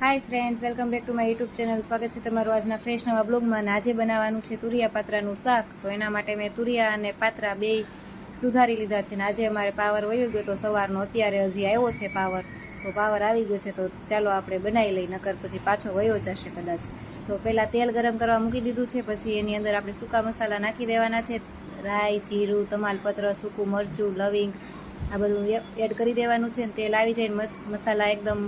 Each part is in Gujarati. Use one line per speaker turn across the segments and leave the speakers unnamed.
Hi friends welcome back to my YouTube channel સ્વાગત છે તમારું આજના ફ્રેશ નવા બ્લોગમાં આજે બનાવવાનું છે તુરિયા પાત્રાનું શાક. તો એના માટે મેં તુરિયા અને પાત્રા બે સુધારી લીધા છે. ને આજે અમારે પાવર વયો ગયો તો સવારનો અત્યારે હજી આવ્યો છે પાવર. તો પાવર આવી ગયો છે તો ચાલો આપણે બનાવી લઈ નકર પછી પાછો વયો જશે કદાચ. તો પહેલાં તેલ ગરમ કરવા મૂકી દીધું છે, પછી એની અંદર આપણે સૂકા મસાલા નાખી દેવાના છે. રાઈ, જીરું, તમાલપત્ર, સૂકું મરચું, લવિંગ, આ બધું એડ કરી દેવાનું છે. તેલ આવી જાય મસાલા એકદમ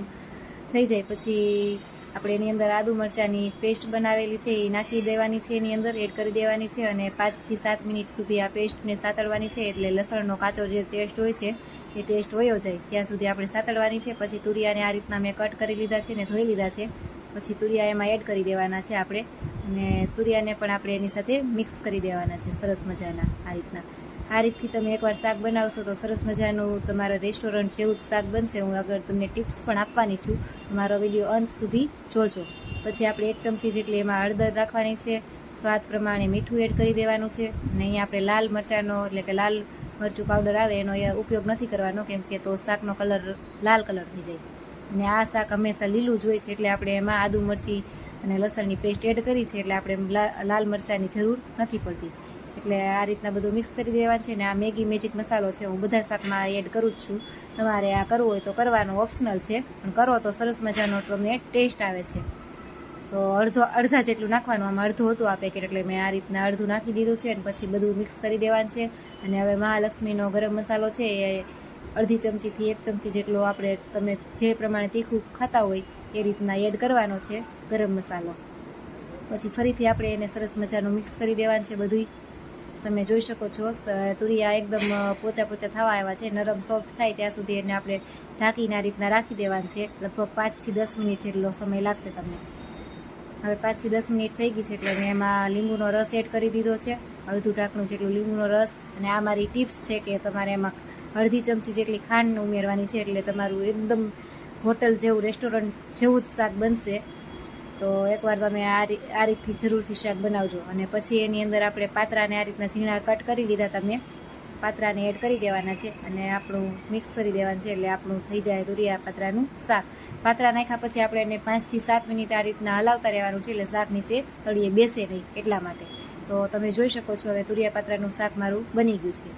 થઈ જાય. પછી આપણે એની અંદર આદુ મરચાંની પેસ્ટ બનાવેલી છે, એ નાખી દેવાની છે, એની અંદર એડ કરી દેવાની છે અને પાંચથી સાત મિનિટ સુધી આ પેસ્ટને સાતળવાની છે એટલે લસણનો કાચો જે ટેસ્ટ હોય છે, એ ટેસ્ટ વયો જાય. ત્યાં સુધી આપણે સાતળવાની છે, પછી તુરિયાને આ રીતના મેં કટ કરી લીધા છે ને ધોઈ લીધા છે. પછી તુરિયા એમાં એડ કરી દેવાના છે આપણે. અને તુરિયાને પણ આપણે એની સાથે મિક્સ કરી દેવાના છે, સરસ મજાના આ રીતના. આ રીતથી તમે એકવાર શાક બનાવશો તો સરસ મજાનું તમારા રેસ્ટોરન્ટ જેવું જ શાક બનશે. હું આગળ તમને ટિપ્સ પણ આપવાની છું. તમારો વીડિયો અંત સુધી જોજો. પછી આપણે એક ચમચી જેટલી એમાં હળદર રાખવાની છે. સ્વાદ પ્રમાણે મીઠું એડ કરી દેવાનું છે. અને અહીંયા આપણે લાલ મરચાંનો એટલે કે લાલ મરચું પાવડર આવે એનો ઉપયોગ નથી કરવાનો, કેમ કે તો શાકનો કલર લાલ કલર થઈ જાય. અને આ શાક હંમેશા લીલું જ હોય છે એટલે આપણે એમાં આદુ મરચી અને લસણની પેસ્ટ એડ કરી છે એટલે આપણે લાલ મરચાંની જરૂર નથી પડતી. એટલે આ રીતના બધું મિક્સ કરી દેવાનું છે ને આ મેગી મેજિક મસાલો છે હું બધા શાકમાં એડ કરું જ છું. તમારે આ કરવું હોય તો કરવાનું ઓપ્શનલ છે, પણ કરો તો સરસ મજાનો તમને ટેસ્ટ આવે છે. તો અડધો, અડધા જેટલું નાખવાનું, આમાં અડધું હતું આ પેકેટ એટલે મેં આ રીતના અડધું નાખી દીધું છે અને પછી બધું મિક્સ કરી દેવાનું છે. અને હવે મહાલક્ષ્મીનો ગરમ મસાલો છે એ અડધી ચમચીથી એક ચમચી જેટલો આપણે તમે જે પ્રમાણે તીખું ખાતા હોય એ રીતના એડ કરવાનો છે ગરમ મસાલો. પછી ફરીથી આપણે એને સરસ મજાનું મિક્સ કરી દેવાનું છે બધુંય. તમે જોઈ શકો છો તુરિયા એકદમ પોચા પોચા થવા આવ્યા છે, નરમ સોફ્ટ થાય ત્યાં સુધી એને આપણે ઢાંકીને રીતના રાખી દેવાનું છે. લગભગ પાંચથી દસ મિનિટ જેટલો સમય લાગશે તમને. હવે પાંચથી દસ મિનિટ થઈ ગઈ છે એટલે મેં એમાં લીંબુનો રસ એડ કરી દીધો છે, અડધું ઢાંકણું જેટલું લીંબુનો રસ અને આ મારી ટિપ્સ છે કે તમારે એમાં અડધી ચમચી જેટલી ખાંડ ઉમેરવાની છે એટલે તમારું એકદમ હોટલ જેવું, રેસ્ટોરન્ટ જેવું જ શાક બનશે. તો એકવાર તમે આ આ રીતથી જરૂરથી શાક બનાવજો. અને પછી એની અંદર આપણે પાત્રાને આ રીતના ઝીણા કટ કરી લીધા તમે પાત્રાને એડ કરી દેવાના છે અને આપણું મિક્સ કરી દેવાનું છે એટલે આપણું થઈ જાય તુરિયા પાત્રાનું શાક. પાત્રા નાખ્યા પછી આપણે એને પાંચથી સાત મિનિટ આ રીતના હલાવતા રહેવાનું છે એટલે શાક નીચે તળીએ બેસે નહીં એટલા માટે. તો તમે જોઈ શકો છો હવે તુરિયા પાત્રાનું શાક મારું બની ગયું છે.